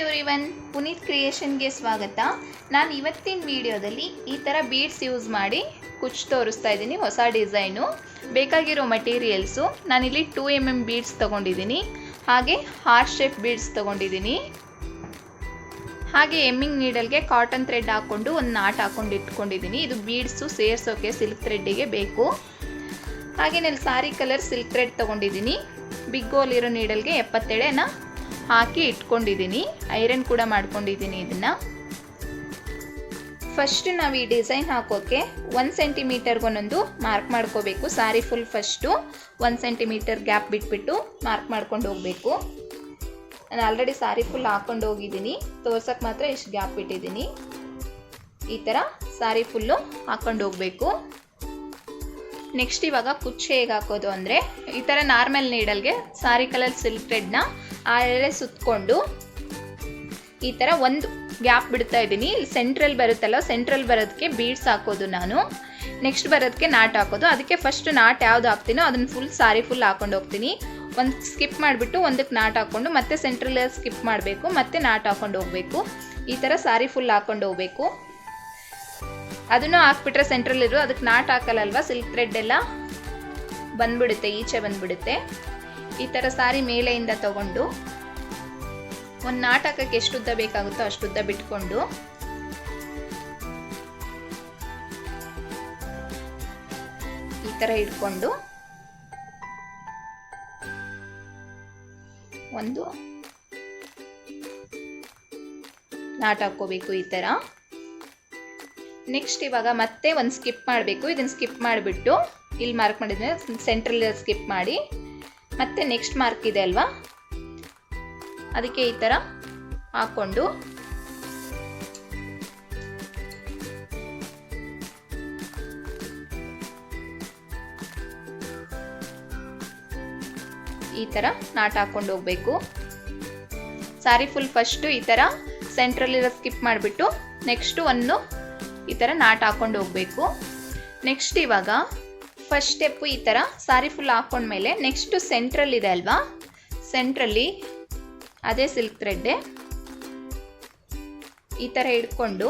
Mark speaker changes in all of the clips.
Speaker 1: Everyone Puneeth ಕ್ರಿಯೇಷನ್ಗೆ ಸ್ವಾಗತ. ನಾನು ಇವತ್ತಿನ ವಿಡಿಯೋದಲ್ಲಿ ಈ ಥರ ಬೀಡ್ಸ್ ಯೂಸ್ ಮಾಡಿ ಕುಚ್ ತೋರಿಸ್ತಾ ಇದ್ದೀನಿ, ಹೊಸ ಡಿಸೈನು. ಬೇಕಾಗಿರೋ ಮಟೀರಿಯಲ್ಸು ನಾನಿಲ್ಲಿ ಟೂ ಎಂ ಎಂ ಬೀಡ್ಸ್ ತೊಗೊಂಡಿದ್ದೀನಿ. ಹಾಗೆ ಹಾರ್ಟ್ ಶೇಪ್ ಬೀಡ್ಸ್ ತೊಗೊಂಡಿದ್ದೀನಿ. ಹಾಗೆ ಎಮ್ಮಿಂಗ್ ನೀಡಲ್ಗೆ ಕಾಟನ್ ಥ್ರೆಡ್ ಹಾಕ್ಕೊಂಡು ಒಂದು ನಾಟ್ ಹಾಕ್ಕೊಂಡು ಇಟ್ಕೊಂಡಿದ್ದೀನಿ. ಇದು ಬೀಡ್ಸು ಸೇರಿಸೋಕೆ ಸಿಲ್ಕ್ ಥ್ರೆಡ್ಡಿಗೆ ಬೇಕು. ಹಾಗೆ ನಾನು ಸಾರಿ ಕಲರ್ ಸಿಲ್ಕ್ ಥ್ರೆಡ್ ತೊಗೊಂಡಿದ್ದೀನಿ. ಬಿಗ್ ಗೋಲ್ ಇರೋ ನೀಡಲ್ಗೆ ಎಪ್ಪತ್ತೇಳೆನ ಹಾಕಿ ಇಟ್ಕೊಂಡಿದ್ದೀನಿ. ಐರನ್ ಕೂಡ ಮಾಡ್ಕೊಂಡಿದ್ದೀನಿ ಇದನ್ನು. ಫಸ್ಟ್ ನಾವು ಈ ಡಿಸೈನ್ ಹಾಕೋಕ್ಕೆ ಒಂದು ಸೆಂಟಿಮೀಟರ್ಗೊಂದೊಂದು ಮಾರ್ಕ್ ಮಾಡ್ಕೋಬೇಕು. ಸಾರಿ ಫುಲ್ ಫಸ್ಟು ಒಂದು ಸೆಂಟಿಮೀಟರ್ ಗ್ಯಾಪ್ ಬಿಟ್ಬಿಟ್ಟು ಮಾರ್ಕ್ ಮಾಡ್ಕೊಂಡು ಹೋಗಬೇಕು. ನಾನು ಆಲ್ರೆಡಿ ಸಾರಿ ಫುಲ್ ಹಾಕೊಂಡು ಹೋಗಿದ್ದೀನಿ. ತೋರ್ಸೋಕ್ಕೆ ಮಾತ್ರ ಇಷ್ಟು ಗ್ಯಾಪ್ ಬಿಟ್ಟಿದ್ದೀನಿ ಈ ಥರ ಸಾರಿ ಫುಲ್ಲು ಹಾಕೊಂಡು ಹೋಗಬೇಕು. ನೆಕ್ಸ್ಟ್ ಇವಾಗ ಕುಚ್ಚು ಹೇಗೆ ಹಾಕೋದು ಅಂದರೆ ಈ ಥರ ನಾರ್ಮಲ್ ನೀಡಲ್ಗೆ ಸಾರಿ ಕಲರ್ ಸಿಲ್ಕ್ ಥ್ರೆಡ್ನ ಆಳೆ ಸುತ್ತಕೊಂಡು ಈ ಥರ ಒಂದು ಗ್ಯಾಪ್ ಬಿಡ್ತಾ ಇದ್ದೀನಿ. ಇಲ್ಲಿ ಸೆಂಟ್ರಲ್ ಬರುತ್ತಲ್ಲ ಸೆಂಟ್ರಲ್ ಬರೋದಕ್ಕೆ ಬೀಡ್ಸ್ ಹಾಕೋದು ನಾನು. ನೆಕ್ಸ್ಟ್ ಬರೋದಕ್ಕೆ ನಾಟ್ ಹಾಕೋದು. ಅದಕ್ಕೆ ಫಸ್ಟ್ ನಾಟ್ ಯಾವ್ದು ಹಾಕ್ತೀನೋ ಅದನ್ನು ಫುಲ್ ಸಾರಿ ಫುಲ್ ಹಾಕೊಂಡು ಹೋಗ್ತೀನಿ. ಒಂದು ಸ್ಕಿಪ್ ಮಾಡಿಬಿಟ್ಟು ಒಂದಕ್ಕೆ ನಾಟ್ ಹಾಕ್ಕೊಂಡು ಮತ್ತೆ ಸೆಂಟ್ರಲ್ ಸ್ಕಿಪ್ ಮಾಡಬೇಕು, ಮತ್ತೆ ನಾಟ್ ಹಾಕೊಂಡು ಹೋಗಬೇಕು. ಈ ಥರ ಸಾರಿ ಫುಲ್ ಹಾಕೊಂಡು ಹೋಗಬೇಕು. ಅದನ್ನು ಹಾಕ್ಬಿಟ್ರೆ ಸೆಂಟ್ರಲ್ ಇರೋ, ಅದಕ್ಕೆ ನಾಟ್ ಹಾಕಲ್ಲಲ್ವಾ ಸಿಲ್ಕ್ ಥ್ರೆಡ್ ಎಲ್ಲ ಬಂದ್ಬಿಡುತ್ತೆ, ಈಚೆ ಬಂದ್ಬಿಡುತ್ತೆ. ಈ ಥರ ಸಾರಿ ಮೇಲೆಯಿಂದ ತಗೊಂಡು ಒಂದು ನಾಟಕಕ್ಕೆ ಎಷ್ಟು ಉದ್ದ ಬೇಕಾಗುತ್ತೋ ಅಷ್ಟು ಉದ್ದ ಬಿಟ್ಕೊಂಡು ಈ ಥರ ಇಟ್ಕೊಂಡು ಒಂದು ನಾಟ ಹಾಕೋಬೇಕು ಈ ಥರ ನೆಕ್ಸ್ಟ್ ಇವಾಗ ಮತ್ತೆ ಒಂದು ಸ್ಕಿಪ್ ಮಾಡಬೇಕು. ಇದನ್ನು ಸ್ಕಿಪ್ ಮಾಡಿಬಿಟ್ಟು ಇಲ್ಲಿ ಮಾರ್ಕ್ ಮಾಡಿದ್ರೆ ಸೆಂಟ್ರಲ್ಲಿ ಸ್ಕಿಪ್ ಮಾಡಿ. ಮತ್ತೆ ನೆಕ್ಸ್ಟ್ ಮಾರ್ಕ್ ಇದೆ ಅಲ್ವಾ? ಅದಕ್ಕೆ ಈ ಥರ ಹಾಕ್ಕೊಂಡು ಈ ಥರ ನಾಟ್ ಹಾಕೊಂಡು ಹೋಗ್ಬೇಕು. ಸಾರಿ ಫುಲ್ ಫಸ್ಟು ಈ ಥರ ಸೆಂಟ್ರಲ್ಲಿರೋ ಸ್ಕಿಪ್ ಮಾಡಿಬಿಟ್ಟು ನೆಕ್ಸ್ಟು ಒಂದು ಈ ಥರ ನಾಟ್ ಹಾಕ್ಕೊಂಡು ಹೋಗಬೇಕು. ನೆಕ್ಸ್ಟ್ ಇವಾಗ ಫಸ್ಟ್ ಸ್ಟೆಪ್ಪು ಈ ಥರ ಸಾರಿ ಫುಲ್ ಹಾಕ್ಕೊಂಡ್ಮೇಲೆ ನೆಕ್ಸ್ಟು ಸೆಂಟ್ರಲ್ ಇದೆ ಅಲ್ವಾ? ಸೆಂಟ್ರಲ್ಲಿ ಅದೇ ಸಿಲ್ಕ್ ಥ್ರೆಡ್ಡೆ ಈ ಥರ ಹಿಡ್ಕೊಂಡು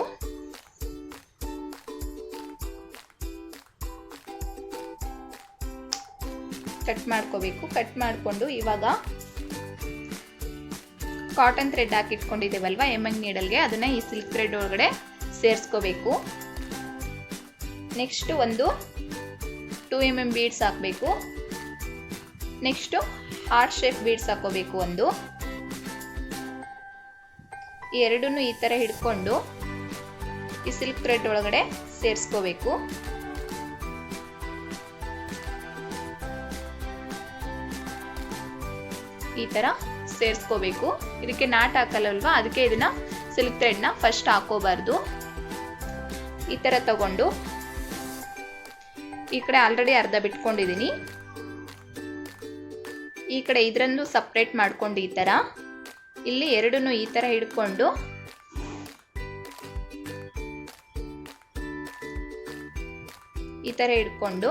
Speaker 1: ಕಟ್ ಮಾಡ್ಕೋಬೇಕು. ಕಟ್ ಮಾಡಿಕೊಂಡು ಇವಾಗ ಕಾಟನ್ ಥ್ರೆಡ್ ಹಾಕಿಟ್ಕೊಂಡಿದ್ದೇವಲ್ವಾ ಎಮ್ಮಂಗ್ ನೀಡಲ್ಗೆ ಅದನ್ನು ಈ ಸಿಲ್ಕ್ ಥ್ರೆಡ್ ಒಳಗಡೆ ಸೇರಿಸ್ಕೋಬೇಕು. ನೆಕ್ಸ್ಟು ಒಂದು ಟೂ ಎಂ ಎಂ ಬೀಡ್ಸ್ ಹಾಕಬೇಕು. ನೆಕ್ಸ್ಟು ಹಾರ್ಟ್ ಶೇಪ್ ಬೀಡ್ಸ್ ಹಾಕೋಬೇಕು ಒಂದು. ಈ ಎರಡನ್ನೂ ಈ ಥರ ಹಿಡ್ಕೊಂಡು ಈ ಸಿಲ್ಕ್ ಥ್ರೆಡ್ ಒಳಗಡೆ ಸೇರಿಸ್ಕೋಬೇಕು. ಈ ಥರ ಸೇರಿಸ್ಕೋಬೇಕು. ಇದಕ್ಕೆ ನಾಟ್ ಹಾಕಲ್ಲಲ್ವಾ? ಅದಕ್ಕೆ ಇದನ್ನ ಸಿಲ್ಕ್ ಥ್ರೆಡ್ನ ಫಸ್ಟ್ ಹಾಕೋಬಾರ್ದು. ಈ ಥರ ತಗೊಂಡು ಈ ಕಡೆ ಆಲ್ರೆಡಿ ಅರ್ಧ ಬಿಟ್ಕೊಂಡಿದ್ದೀನಿ ಈ ಕಡೆ ಇದರಲ್ಲೂ ಸಪ್ರೇಟ್ ಮಾಡ್ಕೊಂಡು ಈ ಥರ ಇಲ್ಲಿ ಎರಡನ್ನೂ ಈ ಥರ ಹಿಡ್ಕೊಂಡು. ಈ ಥರ ಹಿಡ್ಕೊಂಡು.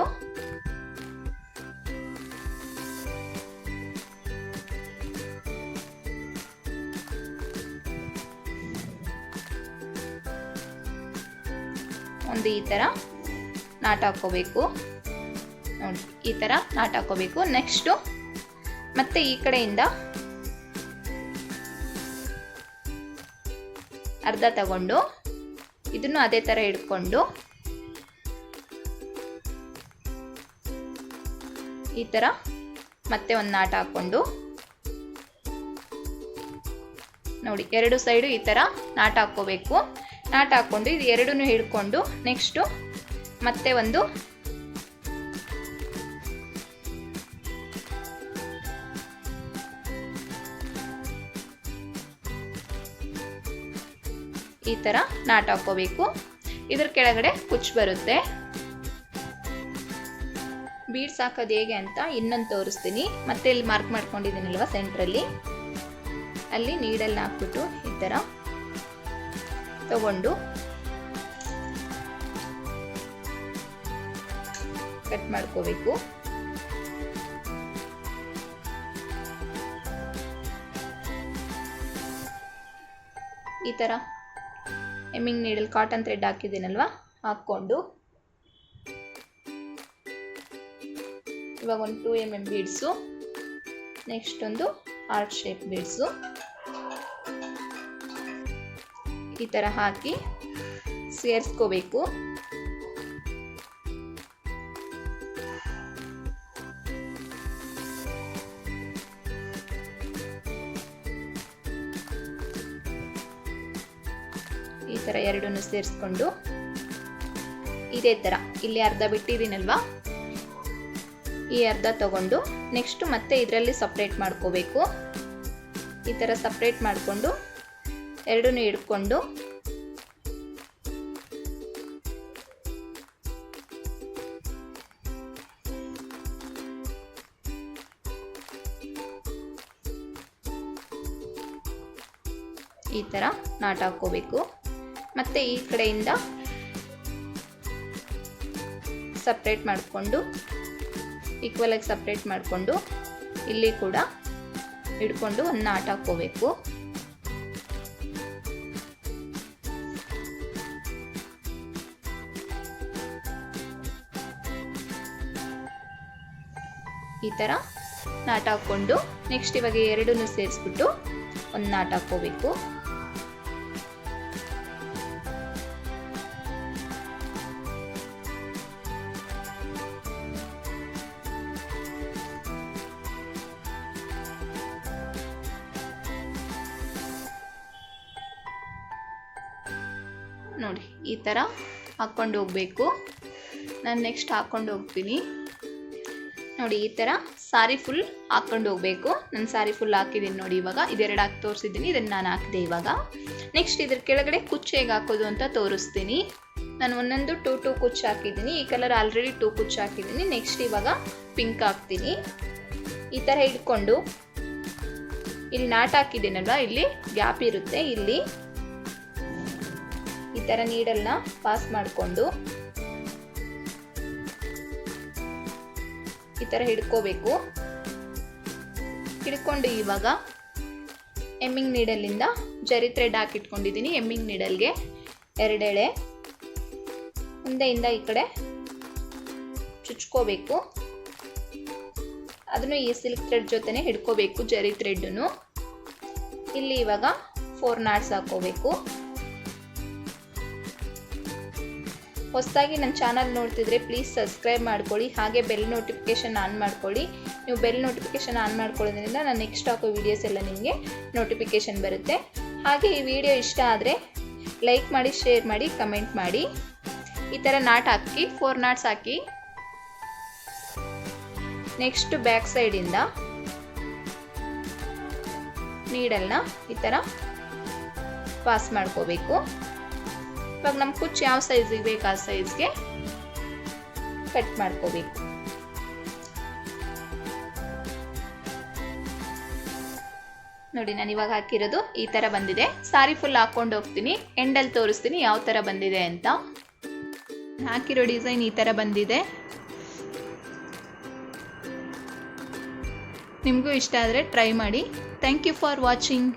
Speaker 1: ಒಂದು ಈ ಥರ ನಾಟ್ ಹಾಕ್ಕೋಬೇಕು. ನೋಡಿ, ಈ ಥರ ನಾಟ್ ಹಾಕ್ಕೋಬೇಕು. ನೆಕ್ಸ್ಟು ಮತ್ತೆ ಈ ಕಡೆಯಿಂದ ಅರ್ಧ ತಗೊಂಡು ಇದನ್ನು ಅದೇ ಥರ ಹಿಡ್ಕೊಂಡು ಈ ಥರ ಮತ್ತೆ ಒಂದು ನಾಟ್ ಹಾಕ್ಕೊಂಡು ನೋಡಿ, ಎರಡು ಸೈಡು ಈ ಥರ ನಾಟ್ ಹಾಕ್ಕೋಬೇಕು. ನಾಟ್ ಹಾಕ್ಕೊಂಡು ಇದು ಎರಡನ್ನೂ ಹಿಡ್ಕೊಂಡು ನೆಕ್ಸ್ಟು ಮತ್ತೆ ಒಂದು ಈ ಥರ ನಾಟ್ ಹಾಕೋಬೇಕು ಇದ್ರ ಕೆಳಗಡೆ ಕುಚ್ ಬರುತ್ತೆ. ಬೀಡ್ಸ್ ಹಾಕೋದು ಹೇಗೆ ಅಂತ ಇನ್ನೊಂದು ತೋರಿಸ್ತೀನಿ. ಮತ್ತೆ ಇಲ್ಲಿ ಮಾರ್ಕ್ ಮಾಡ್ಕೊಂಡಿದ್ದೀನಲ್ವ ಸೆಂಟ್ರಲ್ಲಿ ಅಲ್ಲಿ ನೀಡಲ್ಲಿ ಹಾಕ್ಬಿಟ್ಟು ಈ ಥರ ತಗೊಂಡು ಕಟ್ ಮಾಡ್ಕೋಬೇಕು. ಈ ಥರ ಎಮ್ಮಿಂಗ್ ನೀಡಲ್ ಕಾಟನ್ ಥ್ರೆಡ್ ಹಾಕಿದ್ದೀನಲ್ವಾ? ಹಾಕ್ಕೊಂಡು. ಇವಾಗ ಒಂದು two M M beads next ಒಂದು ಆರ್ಟ್ ಶೇಪ್ ಬೀಡ್ಸು ಈ ಥರ ಹಾಕಿ ಸೇರಿಸ್ಕೋಬೇಕು. ಥರ ಎರಡನ್ನು ಸೇರಿಸ್ಕೊಂಡು ಇದೇ ಥರ ಇಲ್ಲಿ ಅರ್ಧ ಬಿಟ್ಟಿದ್ದೀನಲ್ವಾ? ಈ ಅರ್ಧ ತಗೊಂಡು ನೆಕ್ಸ್ಟ್ ಮತ್ತೆ ಇದರಲ್ಲಿ ಸಪ್ರೇಟ್ ಮಾಡ್ಕೋಬೇಕು. ಈ ಥರ ಸಪ್ರೇಟ್ ಮಾಡಿಕೊಂಡು ಎರಡನ್ನೂ ಹಿಡ್ಕೊಂಡು ಈ ಥರ ನಾಟ್ ಹಾಕ್ಕೋಬೇಕು. ಮತ್ತು ಈ ಕಡೆಯಿಂದ ಸಪ್ರೇಟ್ ಮಾಡಿಕೊಂಡು ಈಕ್ವಲಾಗಿ ಸಪ್ರೇಟ್ ಮಾಡಿಕೊಂಡು, ಇಲ್ಲಿ ಕೂಡ ಹಿಡ್ಕೊಂಡು ಒಂದು ನಾಟ್ ಹಾಕ್ಕೋಬೇಕು. ಈ ಥರ ನಾಟ್ ಹಾಕ್ಕೊಂಡು ನೆಕ್ಸ್ಟ್ ಇವಾಗ ಎರಡನ್ನೂ ಸೇರಿಸ್ಬಿಟ್ಟು ಒಂದು ನಾಟ್ ಹಾಕ್ಕೋಬೇಕು. ನೋಡಿ, ಈ ಥರ ಹಾಕ್ಕೊಂಡು ಹೋಗಬೇಕು. ನಾನು ನೆಕ್ಸ್ಟ್ ಹಾಕ್ಕೊಂಡು ಹೋಗ್ತೀನಿ. ನೋಡಿ, ಈ ಥರ ಸಾರಿ ಫುಲ್ ಹಾಕ್ಕೊಂಡು ಹೋಗಬೇಕು. ನಾನು ಸಾರಿ ಫುಲ್ ಹಾಕಿದ್ದೀನಿ ನೋಡಿ ಇವಾಗ. ಇದೆರಡು ಹಾಕಿ ತೋರಿಸಿದ್ದೀನಿ, ಇದನ್ನು ನಾನು ಹಾಕಿದೆ ಇವಾಗ. ನೆಕ್ಸ್ಟ್ ಇದ್ರ ಕೆಳಗಡೆ ಕುಚ್ಚು ಹೇಗೆ ಹಾಕೋದು ಅಂತ ತೋರಿಸ್ತೀನಿ. ನಾನು ಒಂದೊಂದು ಟೂ ಟೂ ಕುಚ್ಚು ಹಾಕಿದ್ದೀನಿ ಈ ಕಲರ್ ಆಲ್ರೆಡಿ ಟೂ ಕುಚ್ಚು ಹಾಕಿದ್ದೀನಿ ನೆಕ್ಸ್ಟ್ ಇವಾಗ ಪಿಂಕ್ ಹಾಕ್ತೀನಿ. ಈ ಥರ ಹಿಡ್ಕೊಂಡು, ಇಲ್ಲಿ ನಾಟ್ ಹಾಕಿದ್ದೀನಲ್ವ, ಇಲ್ಲಿ ಗ್ಯಾಪ್ ಇರುತ್ತೆ, ಇಲ್ಲಿ. ಈ ಥರ ನೀಡಲ್ನ ಪಾಸ್ ಮಾಡಿಕೊಂಡು ಈ ಥರ ಹಿಡ್ಕೋಬೇಕು. ಹಿಡ್ಕೊಂಡು ಇವಾಗ ಎಮ್ಮಿಂಗ್ ನೀಡಲಿಂದ ಜರಿ ಥ್ರೆಡ್ ಹಾಕಿಟ್ಕೊಂಡಿದ್ದೀನಿ. ಎಮ್ಮಿಂಗ್ ನೀಡಲ್ಗೆ ಎರಡೆಳೆ ಹಿಂದೆಯಿಂದ ಈ ಕಡೆ ಚುಚ್ಕೋಬೇಕು. ಅದನ್ನು ಈ ಸಿಲ್ಕ್ ಥ್ರೆಡ್ ಜೊತೆನೆ ಹಿಡ್ಕೋಬೇಕು ಜರಿ ಥ್ರೆಡ್ಡನ್ನು ಇಲ್ಲಿ ಇವಾಗ ಫೋರ್ ನಾಟ್ಸ್ ಹಾಕೋಬೇಕು. ಹೊಸದಾಗಿ ನನ್ನ ಚಾನಲ್ ನೋಡ್ತಿದ್ರೆ ಪ್ಲೀಸ್ ಸಬ್ಸ್ಕ್ರೈಬ್ ಮಾಡ್ಕೊಳ್ಳಿ. ಹಾಗೆ ಬೆಲ್ ನೋಟಿಫಿಕೇಷನ್ ಆನ್ ಮಾಡ್ಕೊಳ್ಳಿ. ನೀವು ಬೆಲ್ ನೋಟಿಫಿಕೇಷನ್ ಆನ್ ಮಾಡ್ಕೊಳ್ಳೋದ್ರಿಂದ ನಾನು ನೆಕ್ಸ್ಟ್ ಹಾಕೋ ವೀಡಿಯೋಸ್ ಎಲ್ಲ ನಿಮಗೆ ನೋಟಿಫಿಕೇಷನ್ ಬರುತ್ತೆ. ಹಾಗೆ ಈ ವಿಡಿಯೋ ಇಷ್ಟ ಆದರೆ ಲೈಕ್ ಮಾಡಿ ಶೇರ್ ಮಾಡಿ ಕಮೆಂಟ್ ಮಾಡಿ. ಈ ಥರ ನಾಟ್ ಹಾಕಿ ಫೋರ್ ನಾಟ್ಸ್ ಹಾಕಿ. ನೆಕ್ಸ್ಟ್ ಬ್ಯಾಕ್ ಸೈಡಿಂದ ನೀಡಲ್ನ ಈ ಥರ ಪಾಸ್ ಮಾಡ್ಕೋಬೇಕು. ಇವಾಗ ನಮ್ಮ ಕುಚ್ಚು ಯಾವ ಸೈಜಿಗೆ ಬೇಕು ಆ ಸೈಜ್ಗೆ ಕಟ್ ಮಾಡ್ಕೋಬೇಕು. ನೋಡಿ ನಾನು ಇವಾಗ ಹಾಕಿರೋದು ಈ ಥರ ಬಂದಿದೆ. ಸಾರಿ ಫುಲ್ ಹಾಕೊಂಡು ಹೋಗ್ತೀನಿ. ಎಂಡಲ್ಲಿ ತೋರಿಸ್ತೀನಿ ಯಾವ ಥರ ಬಂದಿದೆ ಅಂತ. ಹಾಕಿರೋ ಡಿಸೈನ್ ಈ ಥರ ಬಂದಿದೆ. ನಿಮಗೂ ಇಷ್ಟ ಆದರೆ ಟ್ರೈ ಮಾಡಿ. Thank you for watching